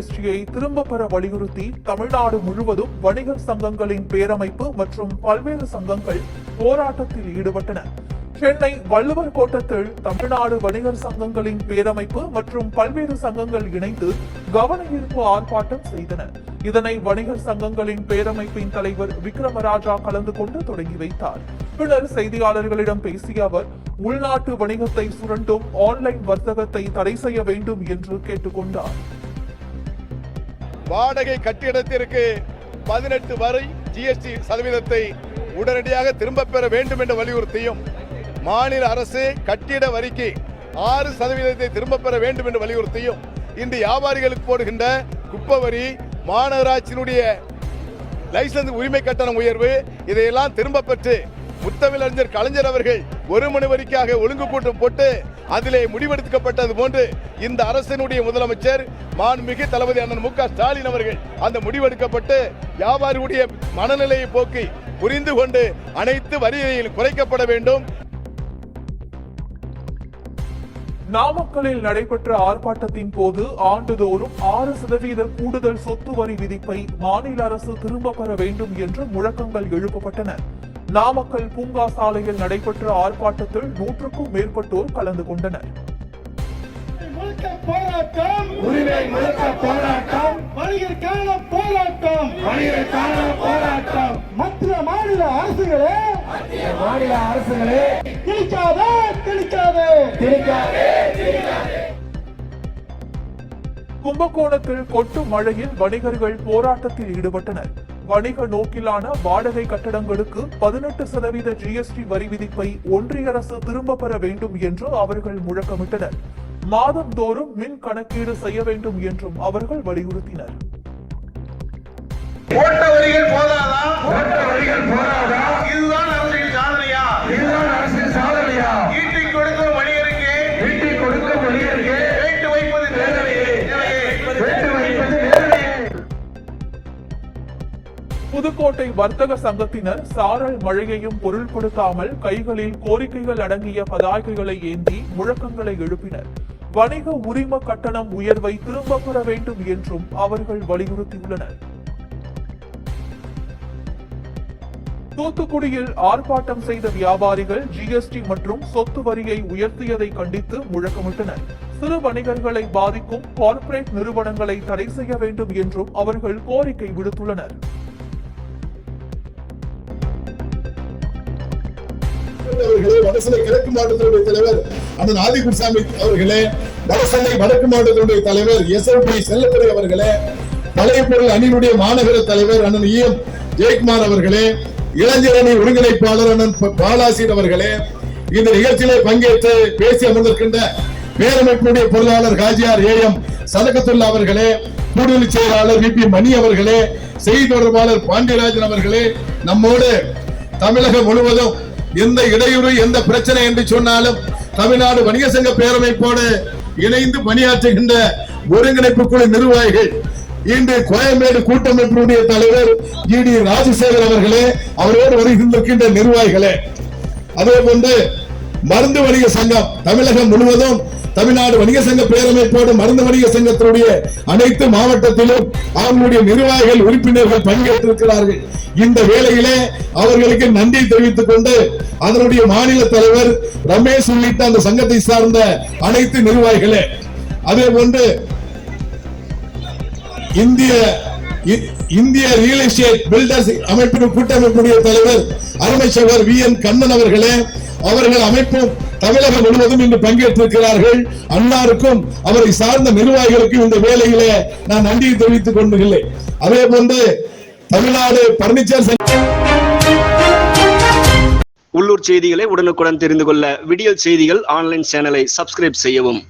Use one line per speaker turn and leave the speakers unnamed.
ஜிஎஸ்டியை திரும்ப பெற வலியுறுத்தி தமிழ்நாடு முழுவதும் வணிகர் சங்கங்களின் பேரமைப்பு மற்றும் பல்வேறு சங்கங்கள் போராட்டத்தில் ஈடுபட்டன சென்னை வள்ளுவர் கோட்டத்தில் தமிழ்நாடு வணிகர் சங்கங்களின் பேரமைப்பு மற்றும் பல்வேறு சங்கங்கள் இணைந்து கவன ஈர்ப்பு ஆர்ப்பாட்டம் செய்தன இதனை வணிகர் சங்கங்களின் பேரமைப்பின் தலைவர் விக்ரமராஜா கலந்து கொண்டு தொடங்கி வைத்தார் பின்னர் செய்தியாளர்களிடம் பேசிய அவர் உள்நாட்டு வணிகத்தை சுரண்டும் ஆன்லைன் வர்த்தகத்தை தடை செய்ய வேண்டும் என்று கேட்டுக்கொண்டார்
வாடகை கட்டிடத்திற்கு பதினெட்டு வரை ஜிஎஸ்டி சதவீதத்தை உடனடியாக திரும்ப பெற வேண்டும் என்று வலியுறுத்தியும் மாநில அரசு கட்டிட வரிக்கு ஆறு சதவீதத்தை திரும்ப பெற வேண்டும் என்று வலியுறுத்தியும் இன்று வியாபாரிகளுக்கு போடுகின்ற குப்பை வரி மாநகராட்சியினுடைய லைசன்ஸ் உரிமை கட்டணம் உயர்வு இதையெல்லாம் திரும்ப பெற்று முத்தமிழறிஞர் கலைஞர் அவர்கள் ஒரு மணி வரிக்காக ஒழுங்கு கூட்டம் போட்டு அதிலே முடிவெடுக்கப்பட்டது போன்று இந்த அரசினுடைய முதலமைச்சர் மாண்புமிகு தளபதி அண்ணன் மு ஸ்டாலின் அவர்கள் அந்த முடிவெடுக்கப்பட்டு வியாபாரியுடைய மனநிலையை போக்கி புரிந்து கொண்டு அனைத்து வரிகளில் குறைக்கப்பட வேண்டும்
நாமக்கலில் நடைபெற்ற ஆர்ப்பாட்டத்தின் போது ஆண்டுதோறும் ஆறு சதவீத கூடுதல் சொத்து வரி விதிப்பை மாநில அரசு திரும்ப பெற வேண்டும் என்று முழக்கங்கள் எழுப்பப்பட்டன நாமக்கல் பூங்கா சாலையில் நடைபெற்ற ஆர்ப்பாட்டத்தில் நூற்றுக்கும் மேற்பட்டோர் கலந்து கொண்டனர் போராட்டம் போராட்டம் மற்ற மாநில அரசுகளே மாநில அரசுகளே கும்பகோணத்தில் கொட்டும் மழையில் வணிகர்கள் போராட்டத்தில் ஈடுபட்டனர் வணிக நோக்கிலான வாடகை கட்டடங்களுக்கு பதினெட்டு சதவீத ஜிஎஸ்டி வரி விதிப்பை ஒன்றிய அரசு திரும்ப பெற வேண்டும் என்று அவர்கள் முழக்கமிட்டனர் மாதந்தோறும் மின் கணக்கீடு செய்ய வேண்டும் என்றும் அவர்கள் வலியுறுத்தினர் புதுக்கோட்டை வர்த்தக சங்கத்தினர் சாரல் மழையையும் பொருள் கொடுக்காமல் கைகளில் கோரிக்கைகள் அடங்கிய பதாகைகளை ஏந்தி முழக்கங்களை எழுப்பினர் வணிக உரிம கட்டணம் உயர்வை திரும்ப பெற வேண்டும் என்றும் அவர்கள் வலியுறுத்தியுள்ளனர் தூத்துக்குடியில் ஆர்ப்பாட்டம் செய்த வியாபாரிகள் ஜிஎஸ்டி மற்றும் சொத்து வரியை உயர்த்தியதை கண்டித்து முழக்கமிட்டனர் சிறு வணிகர்களை பாதிக்கும் கார்ப்பரேட் நிறுவனங்களை தடை செய்ய வேண்டும் என்றும் அவர்கள் கோரிக்கை விடுத்துள்ளனர் அவர்களே கிழக்கு மாவட்டத்தினுடைய தலைவர் ஆதி குருசாமி அவர்களே வடக்கு மாவட்டத்தினுடைய தலைவர் எஸ் எல் பி செல்லத்துறை அவர்களே பழைய பொருள் அணியினுடைய மாநகர தலைவர் அண்ணன் இ எம் ஜெயக்குமார் அவர்களே இளைஞர் அணி ஒருங்கிணைப்பாளர் அண்ணன் பாலாசீர் அவர்களே இந்த நிகழ்ச்சியிலே பங்கேற்று பேசி அமர்ந்திருக்கின்ற பேரமைப்பினுடைய பொருளாளர் காஜியார் ஏ எம் சதகத்துல்லா அவர்களே கூடுதல் செயலாளர் வி பி மணி அவர்களே செய்தி தொடர்பாளர் பாண்டியராஜன் அவர்களே நம்மோடு தமிழகம் முழுவதும் எந்த இடையூறு எந்த பிரச்சனை என்று சொன்னாலும் தமிழ்நாடு வணிக சங்க பேரமைப்போடு இணைந்து பணியாற்றுகின்ற ஒருங்கிணைப்பு குழு நிர்வாகிகள் இன்று கோயம்பேடு கூட்டமைப்பினுடைய தலைவர் ஜி டி ராஜசேகர் அவர்களே
அவரோடு வருகின்ற நிர்வாகிகளே அதே போன்று மருந்து வணிக சங்கம் தமிழகம் முழுவதும் தமிழ்நாடு வணிக சங்க பேரமைப்போடு மருந்து வணிக சங்கத்தினுடைய அனைத்து மாவட்டத்திலும் அவர்களுடைய நிர்வாகிகள் உறுப்பினர்கள் பங்கேற்றிருக்கிறார்கள் இந்த வேளையிலே அவர்களுக்கு நன்றி தெரிவித்துக் கொண்டு அதனுடைய மாநில தலைவர் ரமேஷ் உள்ளிட்ட அந்த சங்கத்தை சார்ந்த அனைத்து நிர்வாகிகளே அதே போன்று இந்திய இந்திய ரியல் எஸ்டேட் பில்டர்ஸ் அமைப்பின் கூட்டமைப்புடைய தலைவர் அருமை வி என் கண்ணன் அவர்களே அவர்கள் அமைப்பும் தமிழகம் முழுவதும் இன்று பங்கேற்றிருக்கிறார்கள் அன்னாருக்கும் அவரை சார்ந்த நிர்வாகிகளுக்கும் இந்த வேலையிலே நான் நன்றியை தெரிவித்துக் கொண்டுகிறேன் அதே போன்று தமிழ்நாடு பர்னிச்சர் உள்ளூர் செய்திகளை உடனுக்குடன் தெரிந்து கொள்ள விடியல் செய்திகள் ஆன்லைன் சேனலை சப்ஸ்கிரைப் செய்யவும்